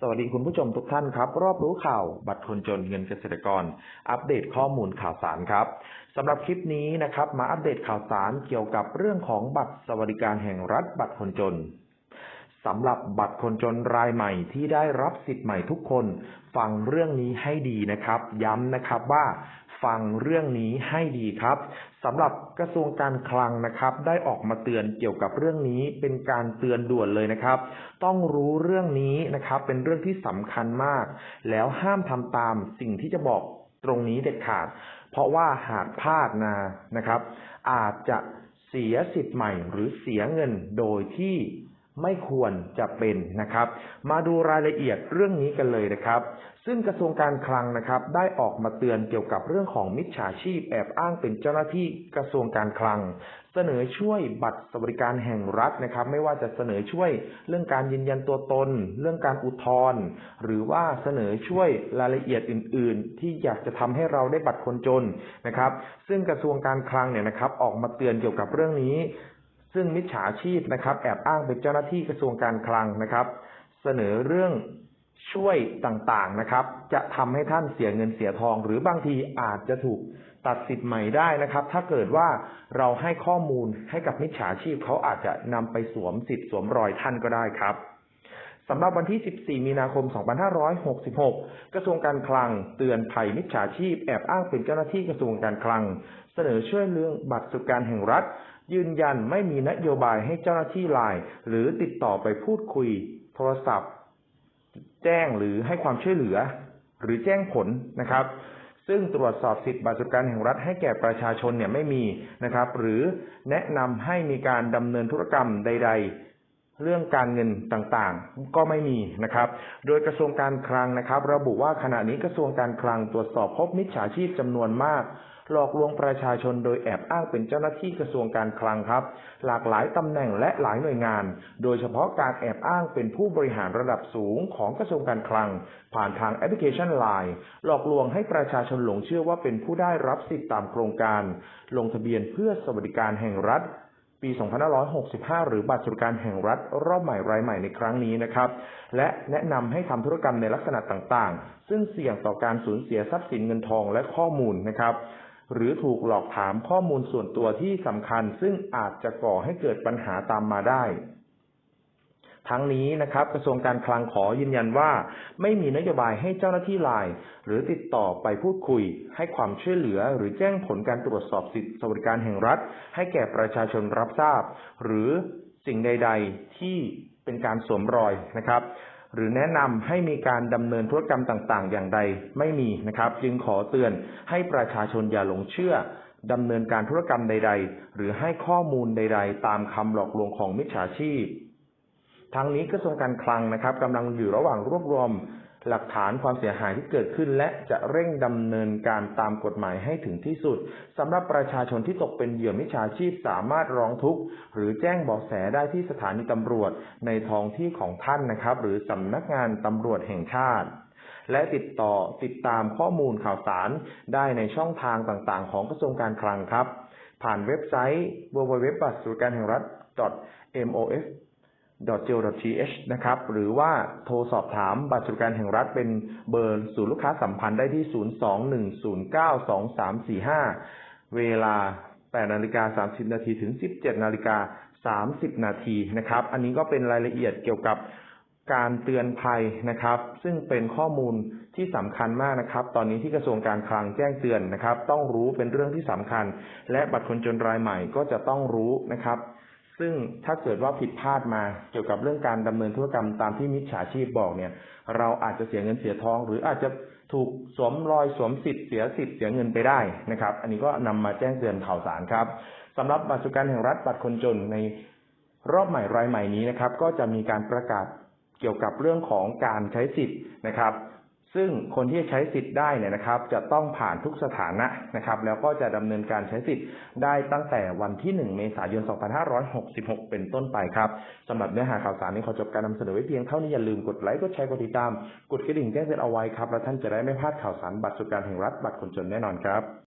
สวัสดีคุณผู้ชมทุกท่านครับ รอบรู้ข่าวบัตรคนจนเงินเกษตรกร อัปเดตข้อมูลข่าวสารครับสำหรับคลิปนี้นะครับ มาอัปเดตข่าวสารเกี่ยวกับเรื่องของบัตรสวัสดิการแห่งรัฐบัตรคนจนสำหรับบัตรคนจนรายใหม่ที่ได้รับสิทธิ์ใหม่ทุกคน ฟังเรื่องนี้ให้ดีนะครับ ย้ำนะครับว่า ฟังเรื่องนี้ให้ดีครับสำหรับกระทรวงการคลังนะครับ ได้ออกมาเตือนเกี่ยวกับเรื่องนี้เป็นการเตือนด่วนเลยนะครับ ต้องรู้เรื่องนี้นะครับ เป็นเรื่องที่สำคัญมาก แล้วห้ามทำตามสิ่งที่จะบอกตรงนี้เด็ดขาด เพราะว่าหากพลาดนานะครับ อาจจะเสียสิทธิ์ใหม่หรือเสียเงินโดยที่ ไม่ควรจะเป็นนะครับ มาดูรายละเอียดเรื่องนี้กันเลยนะครับ ซึ่งกระทรวงการคลังนะครับ ได้ออกมาเตือนเกี่ยวกับเรื่องของมิจฉาชีพแอบอ้างเป็นเจ้าหน้าที่กระทรวงการคลัง เสนอช่วยบัตรสวัสดิการแห่งรัฐนะครับ ไม่ว่าจะเสนอช่วยเรื่องการยืนยันตัวตน เรื่องการอุทธรณ์หรือว่าเสนอช่วยรายละเอียดอื่น ๆ ที่อยากจะทำให้เราได้บัตรคนจนนะครับ ซึ่งกระทรวงการคลังเนี่ยนะครับ ออกมาเตือนเกี่ยวกับเรื่องนี้ ซึ่งมิจฉาชีพนะครับ แอบอ้างเป็นเจ้าหน้าที่กระทรวงการคลังนะครับ เสนอเรื่องช่วยต่างๆนะครับ จะทำให้ท่านเสียเงินเสียทอง หรือบางทีอาจจะถูกตัดสิทธิ์ใหม่ได้นะครับ ถ้าเกิดว่าเราให้ข้อมูลให้กับมิจฉาชีพเขาอาจจะนำไปสวมสิทธิ์สวมรอยท่านก็ได้ครับ สำหรับวันที่ 14 มีนาคม 2566 กระทรวงการคลัง เตือนภัยมิจฉาชีพแอบอ้างเป็นเจ้าหน้าที่กระทรวงการคลัง เสนอช่วยเรื่องบัตรสุการแห่งรัฐ ยืนยันไม่มีนโยบายให้เจ้าหน้าที่ไลน์หรือติดต่อไปพูดคุย โทรศัพท์ แจ้งหรือให้ความช่วยเหลือ หรือแจ้งผลนะครับ ซึ่งตรวจสอบสิทธิบัตรสวัสดิการแห่งรัฐให้แก่ประชาชนเนี่ยไม่มีนะครับ หรือแนะนำให้มีการดำเนินธุรกรรมใด ๆ เรื่องการเงินต่างๆ ก็ไม่มีนะครับ โดยกระทรวงการคลังนะครับ ระบุว่าขณะนี้กระทรวงการคลังตรวจสอบพบมิจฉาชีพจำนวนมาก หลอกลวงประชาชนโดยแอบอ้างเป็นเจ้าหน้าที่กระทรวงการคลังครับ หลากหลายตำแหน่งและหลายหน่วยงาน โดยเฉพาะการแอบอ้างเป็นผู้บริหารระดับสูงของกระทรวงการคลัง ผ่านทางแอปพลิเคชันไลน์หลอกลวงให้ประชาชนหลงเชื่อว่าเป็นผู้ได้รับสิทธิตามโครงการ ลงทะเบียนเพื่อสวัสดิการแห่งรัฐ ปี 2565 หรือบัตรสวัสดิการแห่งรัฐรอบใหม่รายใหม่ในครั้งนี้นะครับ และแนะนำให้ทำธุรกรรมในลักษณะต่างๆ ซึ่งเสี่ยงต่อการสูญเสียทรัพย์สินเงินทองและข้อมูลนะครับ หรือถูกหลอกถามข้อมูลส่วนตัวที่สำคัญ ซึ่งอาจจะก่อให้เกิดปัญหาตามมาได้ ทั้งนี้นะครับ กระทรวงการคลังขอยืนยันว่า ไม่มีนโยบายให้เจ้าหน้าที่ไลน์หรือติดต่อไปพูดคุย ให้ความช่วยเหลือ หรือแจ้งผลการตรวจสอบสิทธิสวัสดิการแห่งรัฐ ให้แก่ประชาชนรับทราบ หรือสิ่งใด ๆ ที่เป็นการสวมรอยนะครับ หรือแนะนำให้มีการดำเนินธุรกรรมต่าง ๆ อย่างใดไม่มีนะครับ จึงขอเตือนให้ประชาชนอย่าหลงเชื่อดำเนินการธุรกรรมใด ๆ หรือให้ข้อมูลใด ๆ ตามคำหลอกลวงของมิจฉาชีพ ทั้งนี้กระทรวงการคลังนะครับกำลังอยู่ระหว่างรวบรวมหลักฐานความเสียหายที่เกิดขึ้น และจะเร่งดำเนินการตามกฎหมายให้ถึงที่สุดสำหรับประชาชนที่ตกเป็นเหยื่อมิจฉาชีพสามารถร้องทุกข์ หรือแจ้งเบาะแสได้ที่สถานีตำรวจในท้องที่ของท่านนะครับ หรือสำนักงานตำรวจแห่งชาติ และติดต่อติดตามข้อมูลข่าวสารได้ในช่องทางต่างๆ ของกระทรวงการคลังครับ ผ่านเว็บไซต์ www. บัตรสุการแห่งรัฐ .mos .go.th นะครับ หรือว่าโทรสอบถามบัตรสวัสดิการแห่งรัฐเป็นเบอร์ศูนย์ลูกค้าสัมพันธ์ได้ที่ 021092345 เวลา 8นาฬิกา30 นาทีถึง 17นาฬิกา30 นาทีนะครับ อันนี้ก็เป็นรายละเอียดเกี่ยวกับการเตือนภัยนะครับ ซึ่งเป็นข้อมูลที่สำคัญมากนะครับ ตอนนี้ที่กระทรวงการคลังแจ้งเตือนนะครับ ต้องรู้เป็นเรื่องที่สำคัญ และบัตรคนจนรายใหม่ก็จะต้องรู้นะครับ ซึ่งถ้าเกิดว่าผิดพลาดมาเกี่ยวกับเรื่องการดำเนินธุรกรรมตามที่มิจฉาชีพบอกเนี่ย เราอาจจะเสียเงินเสียทอง หรืออาจจะถูกสวมรอยสวมสิทธิ์เสียสิทธิ์เสียเงินไปได้นะครับ อันนี้ก็นำมาแจ้งเตือนข่าวสารครับสำหรับบัตรสุการแห่งรัฐบัตรคนจนในรอบใหม่รายใหม่นี้นะครับ ก็จะมีการประกาศเกี่ยวกับเรื่องของการใช้สิทธิ์นะครับ ซึ่งคนที่จะใช้สิทธิ์ได้เนี่ยนะครับ จะต้องผ่านทุกสถานะนะครับ แล้วก็จะดำเนินการใช้สิทธิ์ได้ตั้งแต่วันที่ 1 เมษายน 2566 เป็นต้นไปครับสำหรับเนื้อหาข่าวสารนี้ขอจบการนำเสนอไว้เพียงเท่านี้อย่าลืมกดไลค์กดแชร์กดติดตาม กดกระดิ่งแจ้งเตือนเอาไว้ครับ แล้วท่านจะได้ไม่พลาดข่าวสารบัตรสุการแห่งรัฐบัตรคนจนแน่นอนครับ